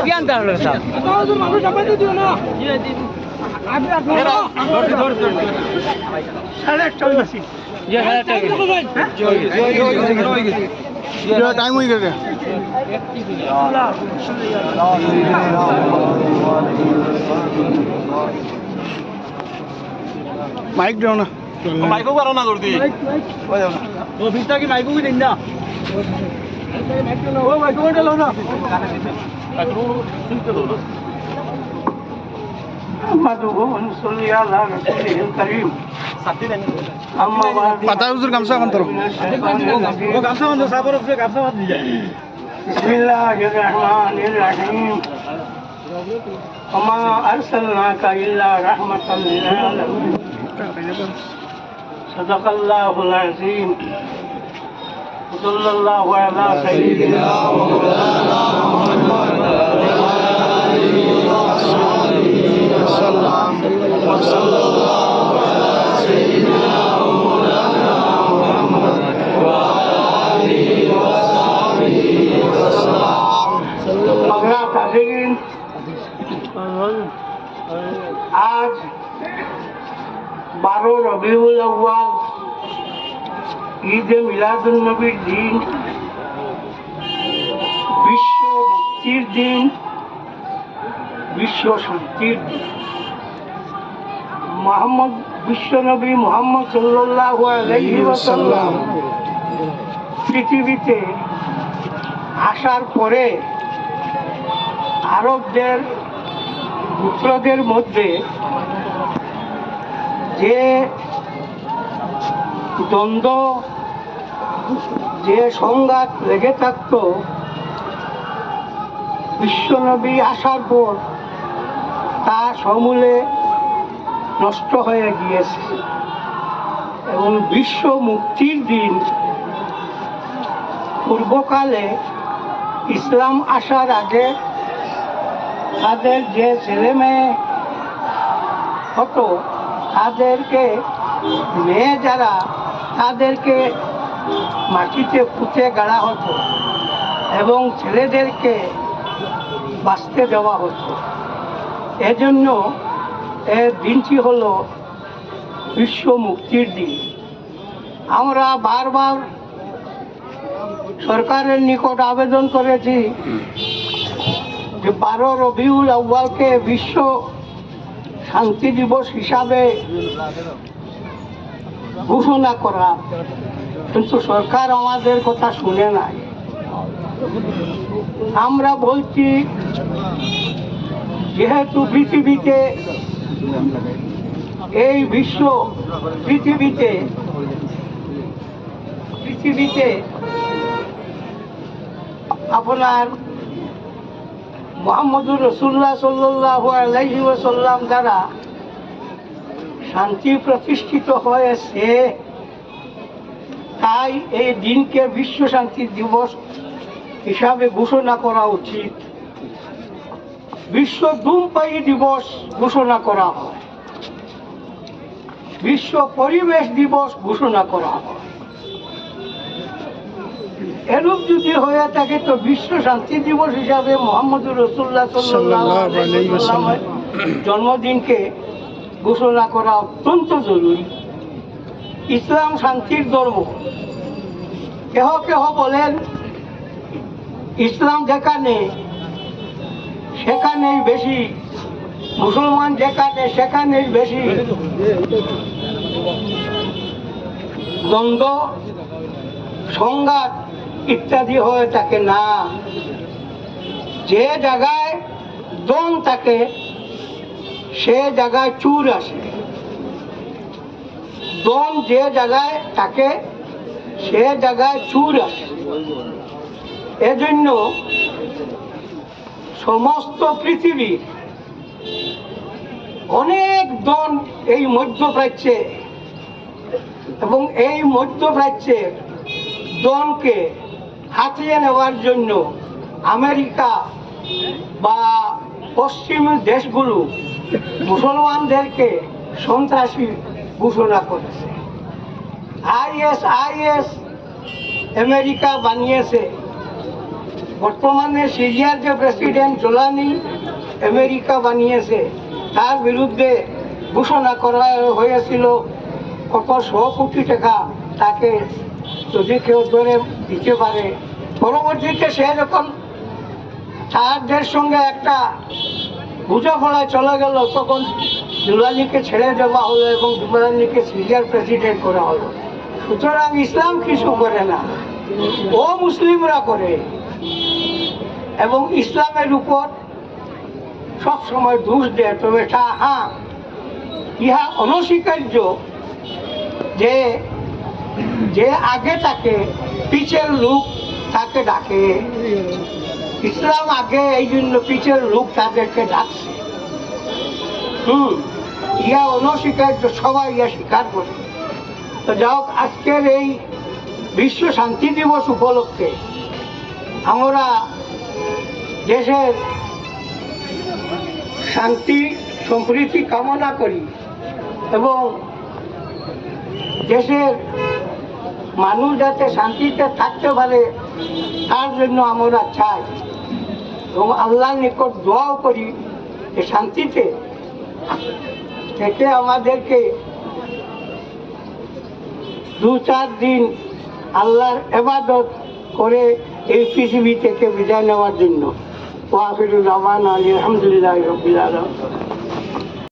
কি আনতে হলো স্যার টাইম হয়ে গেছে মাইক দাও না মাইকো পারো না? জলদি वो भीता की माइकू भी दिंदा वो माइकू भी लो ना पता है उधर गमसा बंद करो वो गमसा बंद साबर उससे गमसा मत दीजिए बिस्मिल्लाहिर्रहमानिर्रहीम وما أرسلناك إلا رحمة للعالمين صدق الله العظيم وصلى الله على سيدنا ومولانا محمد وعلى اله وصحبه وسلم وصلى الله على سيدنا বারো রবিউল আউ্বাল ঈদে মিলাদুল নবীর দিন। বিশ্ব মুক্তির দিন। বিশ্ব শান্তির দিন। মোহাম্মদ বিশ্বনবী মোহাম্মদ সাল্লাল্লাহু আলাইহি ওয়াসাল্লাম পৃথিবীতে আসার পরে আরবদের পুত্রদের মধ্যে যে দ্বন্দ্ব, যে সংঘাত লেগে থাকত, বিশ্বনবী আসার পর তা সমূলে নষ্ট হয়ে গিয়েছে। এবং বিশ্ব মুক্তির দিন পূর্বকালে ইসলাম আসার আগে তাদের যে ছেলে মেয়ে হতো তাদেরকে, মেয়ে যারা, তাদেরকে মাটিতে পুঁতে গাড়া হতো এবং ছেলেদেরকে বাঁচতে দেওয়া হতো। এজন্য এর দিনটি হলো বিশ্ব মুক্তির দিন। আমরা বারবার সরকারের নিকট আবেদন করেছি যে বারো রবিউল আউ্বালকে বিশ্ব শান্তি দিবস হিসাবে ঘোষণা করা, কিন্তু সরকার আমাদের কথা শুনে নাই। আমরা বলছি, যেহেতু পৃথিবীতে এই বিশ্ব পৃথিবীতে পৃথিবীতে আপনার মোহাম্মদুর রসুল্লাহ সাল্লাহ আলাইহি দ্বারা শান্তি প্রতিষ্ঠিত হয়েছে। তাই এই দিনকে বিশ্ব শান্তি দিবস হিসাবে ঘোষণা করা উচিত। বিশ্ব ধূমপায়ী দিবস ঘোষণা করা হয়। বিশ্ব পরিবেশ দিবস ঘোষণা করা হয়। এরূপ যদি হয়ে থাকে তো বিশ্ব শান্তি দিবস হিসাবে মোহাম্মদুর রসুল্লাহ সাল্লামের জন্মদিনকে ঘোষণা করা অত্যন্ত জরুরি। ইসলাম শান্তির ধর্ম। কেহ কেহ বলেন ইসলাম যেখানে সেখানেই বেশি। মুসলমান যেখানে সেখানেই বেশি। দ্বন্দ্ব সংঘাত ইত্যাদি হয়ে থাকে না। যে জায়গায় দন থাকে, সে জায়গায় চুর আসে। দন যে জায়গায় থাকে, সে জায়গায় চুর আসে। এজন্য সমস্ত পৃথিবীর অনেক দন এই মধ্যপ্রাচ্যে এবং এই মধ্যপ্রাচ্যের দনকে হাতিয়ে নেওয়ার জন্য আমেরিকা বা পশ্চিম দেশগুলো মুসলমানদেরকে সন্ত্রাসী ঘোষণা করেছে। আইএস আইএস আমেরিকা বানিয়েছে। বর্তমানে সিরিয়ার যে প্রেসিডেন্ট জোলানি আমেরিকা বানিয়েছে, তার বিরুদ্ধে ঘোষণা করা হয়েছিল কত শ কোটি টাকা তাকে যদি কেউ ধরে দিতে পারে, পরবর্তীতে সে যখন সঙ্গে একটা বোঝাপড়া চলে গেল, তখন দুলানিকে ছেড়ে দেওয়া হলো এবং দুলানিকে সিরিয়ার প্রেসিডেন্ট করা হলো। সুতরাং ইসলাম কিছু করে না, ও মুসলিমরা করে এবং ইসলামের উপর সব সময় দোষ দেয়। তবে তা হ্যাঁ ইহা অনস্বীকার্য যে যে আগে তাকে পিছের লোক তাকে ডাকে। ইসলাম আগে এই জন্য পিছের লোক তাদেরকে ডাকছে। হুম, ইয়া অনস্বীকার্য, সবাই ইয়া স্বীকার করে তো যাই হোক, আজকের এই বিশ্ব শান্তি দিবস উপলক্ষে আমরা দেশের শান্তি সম্প্রীতি কামনা করি এবং দেশের মানুষ যাতে শান্তিতে থাকতে পারে, তার জন্য আমরা চাই। এবং আল্লাহর নিকট দোয়াও করি যে শান্তিতে। থেকে আমাদেরকে দু চার দিন আল্লাহর এবাদত করে এই পৃথিবী থেকে বিদায় নেওয়ার জন্য। ওয়াফিরুর রহমান আলী আলহামদুলিল্লাহ রবিল